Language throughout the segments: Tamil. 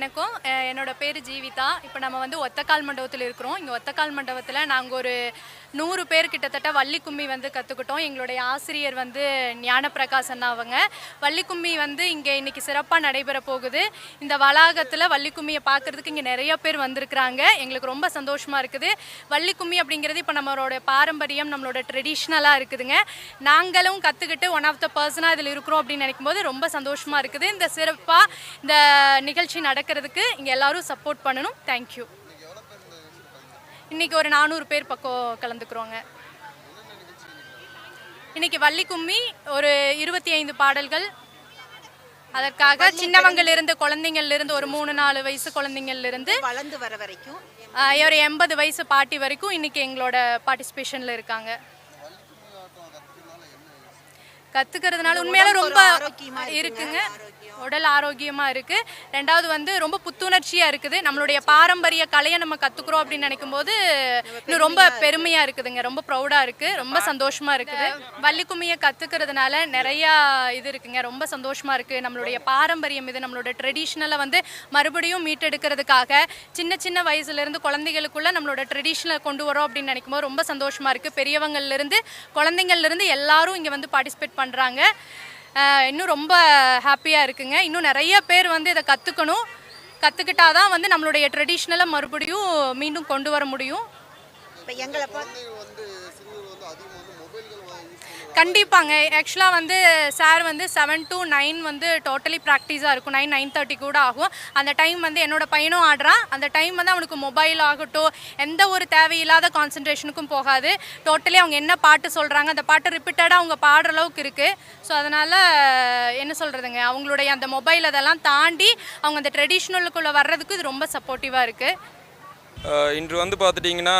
வணக்கம். என்னோட பேர் ஜீவிதா. இப்போ நம்ம வந்து ஒத்தக்கால் மண்டபத்தில் இருக்கிறோம். இங்கே ஒத்தக்கால் மண்டபத்தில் நாங்கள் ஒரு நூறு பேர் கிட்டத்தட்ட வள்ளி கும்மி வந்து கற்றுக்கிட்டோம் எங்களுடைய ஆசிரியர் வந்து ஞானப்பிரகாசன் அவங்க. வள்ளி கும்மி வந்து இங்கே இன்னைக்கு சிறப்பாக நடைபெற போகுது. இந்த வளாகத்தில் வள்ளி கும்மியை பார்க்கறதுக்கு இங்கே நிறைய பேர் வந்திருக்கிறாங்க. எங்களுக்கு ரொம்ப சந்தோஷமாக இருக்குது. வள்ளி கும்மி அப்படிங்கிறது இப்போ நம்மளோட பாரம்பரியம் நம்மளோட ட்ரெடிஷ்னலாக இருக்குதுங்க. நாங்களும் கற்றுக்கிட்டு ஒன் ஆஃப் த பர்சனாக இதில் இருக்கிறோம் அப்படின்னு நினைக்கும் போது ரொம்ப சந்தோஷமாக இருக்குது. இந்த சிறப்பாக இந்த நிகழ்ச்சி நடக்கிறதுக்கு இங்கே எல்லோரும் சப்போர்ட் பண்ணணும். தேங்க்யூ இன்னைக்கு ஒரு நானூறு பேர் பக்கம் கலந்துக்கிறோங்க. இன்னைக்கு வள்ளி கும்மி ஒரு இருபத்தி ஐந்து பாடல்கள். அதற்காக சின்னவங்கள்ல இருந்து குழந்தைங்கள்ல இருந்து ஒரு மூணு நாலு வயசு குழந்தைங்கள்ல இருந்து வளர்ந்து வர வரைக்கும். ஒரு எண்பது வயசு பாட்டி வரைக்கும் இன்னைக்கு எங்களோட பார்ட்டிசிபேஷன்ல இருக்காங்க. கத்துக்கிறதுனால உண்மையால ரொம்ப இருக்குங்க. உடல் ஆரோக்கியமா இருக்கு. ரெண்டாவது வந்து ரொம்ப புத்துணர்ச்சியா இருக்குது. நம்மளுடைய பாரம்பரிய கலையை நம்ம கத்துக்கிறோம் அப்படின்னு நினைக்கும் போது இன்னும் ரொம்ப பெருமையா இருக்குதுங்க. ரொம்ப ப்ரௌடா இருக்கு. ரொம்ப சந்தோஷமா இருக்குது. வள்ளிக்கும்மியை கத்துக்கிறதுனால நிறைய இது இருக்குங்க. ரொம்ப சந்தோஷமா இருக்கு. நம்மளுடைய பாரம்பரியம் இது. நம்மளோட ட்ரெடிஷ்னலை வந்து மறுபடியும் மீட்டெடுக்கிறதுக்காக சின்ன சின்ன வயசுல இருந்து குழந்தைகளுக்குள்ள நம்மளோட ட்ரெடிஷ்னலை கொண்டு வரோம் அப்படின்னு நினைக்கும் போது ரொம்ப சந்தோஷமா இருக்கு. பெரியவங்கள்ல இருந்து குழந்தைங்கள்ல இருந்து எல்லாரும் இங்க வந்து பார்ட்டிசிபேட் பண்றாங்க. ஆஹ் இன்னும் ரொம்ப ஹாப்பியாக இருக்குங்க. இன்னும் நிறைய பேர் வந்து இதை கற்றுக்கணும் கற்றுக்கிட்டாதான் வந்து நம்மளுடைய ட்ரெடிஷ்னலை மறுபடியும் மீண்டும் கொண்டு வர முடியும். இப்போ எங்களை பார்த்து கண்டிப்பாங்க. ஆக்சுவலாக வந்து சார் வந்து செவன் டு நைன் வந்து டோட்டலி ப்ராக்டிஸாக இருக்கும். நைன் நைன் தேர்ட்டி கூட ஆகும். அந்த டைம் வந்து என்னோட பையனும் ஆடுறான் அந்த டைம் வந்து அவனுக்கு மொபைல் ஆகட்டும் எந்த ஒரு தேவையில்லாத கான்சன்ட்ரேஷனுக்கும் போகாது. டோட்டலி அவங்க என்ன பாட்டு சொல்கிறாங்க அந்த பாட்டு ரிப்பீட்டடாக அவங்க பாடுற அளவுக்கு இருக்குது ஸோ அதனால் என்ன சொல்கிறதுங்க அவங்களுடைய அந்த மொபைல் அதெல்லாம் தாண்டி அவங்க அந்த ட்ரெடிஷ்னலுக்குள்ளே வர்றதுக்கு இது ரொம்ப சப்போர்ட்டிவாக இருக்குது இன்று வந்து பார்த்துட்டிங்கன்னா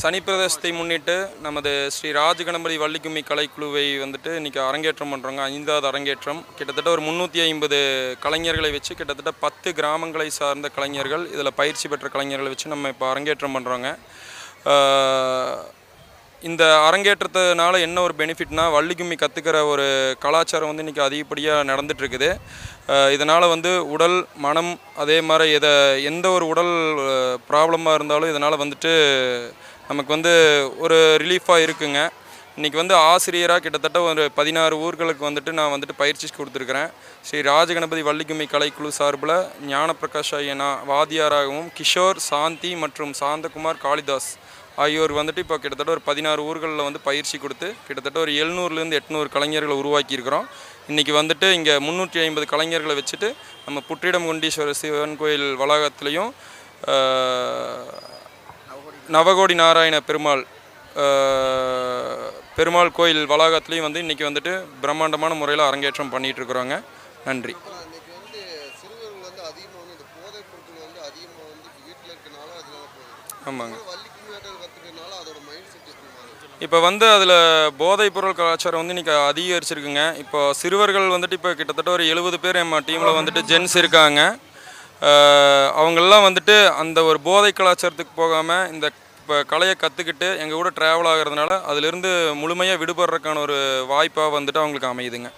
சனி பிரதேசத்தை முன்னிட்டு நமது ஸ்ரீ ராஜகணபதி வள்ளிக்கும்மி கலைக்குழுவை வந்துட்டு இன்றைக்கி அரங்கேற்றம் பண்ணுறோங்க ஐந்தாவது அரங்கேற்றம். கிட்டத்தட்ட ஒரு முந்நூற்றி ஐம்பது கலைஞர்களை வச்சு கிட்டத்தட்ட பத்து கிராமங்களை சார்ந்த கலைஞர்கள் இதில் பயிற்சி பெற்ற கலைஞர்களை வச்சு நம்ம இப்போ அரங்கேற்றம் பண்ணுறோங்க இந்த அரங்கேற்றத்தினால என்ன ஒரு பெனிஃபிட்னா வள்ளிக்கும்மி கற்றுக்கிற ஒரு கலாச்சாரம் வந்து இன்றைக்கி அதிகப்படியாக நடந்துகிட்ருக்குது இதனால் வந்து உடல் மனம் அதே மாதிரி எதை எந்த ஒரு உடல் ப்ராப்ளமாக இருந்தாலும் இதனால் வந்துட்டு நமக்கு வந்து ஒரு ரிலீஃபாக இருக்குங்க. இன்றைக்கி வந்து ஆசிரியராக கிட்டத்தட்ட ஒரு பதினாறு ஊர்களுக்கு வந்துட்டு நான் வந்துட்டு பயிற்சி கொடுத்துருக்குறேன். ஸ்ரீ ராஜகணபதி வள்ளிக்கும்மி கலைக்குழு சார்பில் ஞானப்பிரகாஷ் ஐயனா வாதியாராகவும் கிஷோர் சாந்தி மற்றும் சாந்தகுமார் காளிதாஸ் ஆகியோர் வந்துட்டு இப்போ கிட்டத்தட்ட ஒரு பதினாறு ஊர்களில் வந்து பயிற்சி கொடுத்து கிட்டத்தட்ட ஒரு எழுநூறுலேருந்து எட்நூறு கலைஞர்களை உருவாக்கியிருக்கிறோம். இன்றைக்கி வந்துட்டு இங்கே முந்நூற்றி ஐம்பது கலைஞர்களை வச்சுட்டு நம்ம புற்றிடம் கொண்டீஸ்வரர் சிவன் கோயில் வளாகத்துலேயும் நவகோடி நாராயண பெருமாள் பெருமாள் கோயில் வளாகத்துலேயும் வந்து இன்றைக்கி வந்துட்டு பிரம்மாண்டமான முறையில் அரங்கேற்றம் பண்ணிகிட்டு இருக்கிறோங்க நன்றி. ஆமாங்க. இப்போ வந்து அதில் போதைப் பொருள் கலாச்சாரம் வந்து இன்றைக்கி அதிகரிச்சிருக்குங்க. இப்போ சிறுவர்கள் வந்துட்டு இப்போ கிட்டத்தட்ட ஒரு எழுபது பேர் நம்ம டீமில் வந்துட்டு ஜென்ஸ் இருக்காங்க. அவங்கெல்லாம் வந்துட்டு அந்த ஒரு போதை கலாச்சாரத்துக்கு போகாமல் இந்த இப்போ கலையை கற்றுக்கிட்டு எங்கள் கூட ட்ராவல் ஆகிறதுனால அதிலிருந்து முழுமையாக விடுபடுறதுக்கான ஒரு வாய்ப்பாக வந்துட்டு அவங்களுக்கு அமையுதுங்க.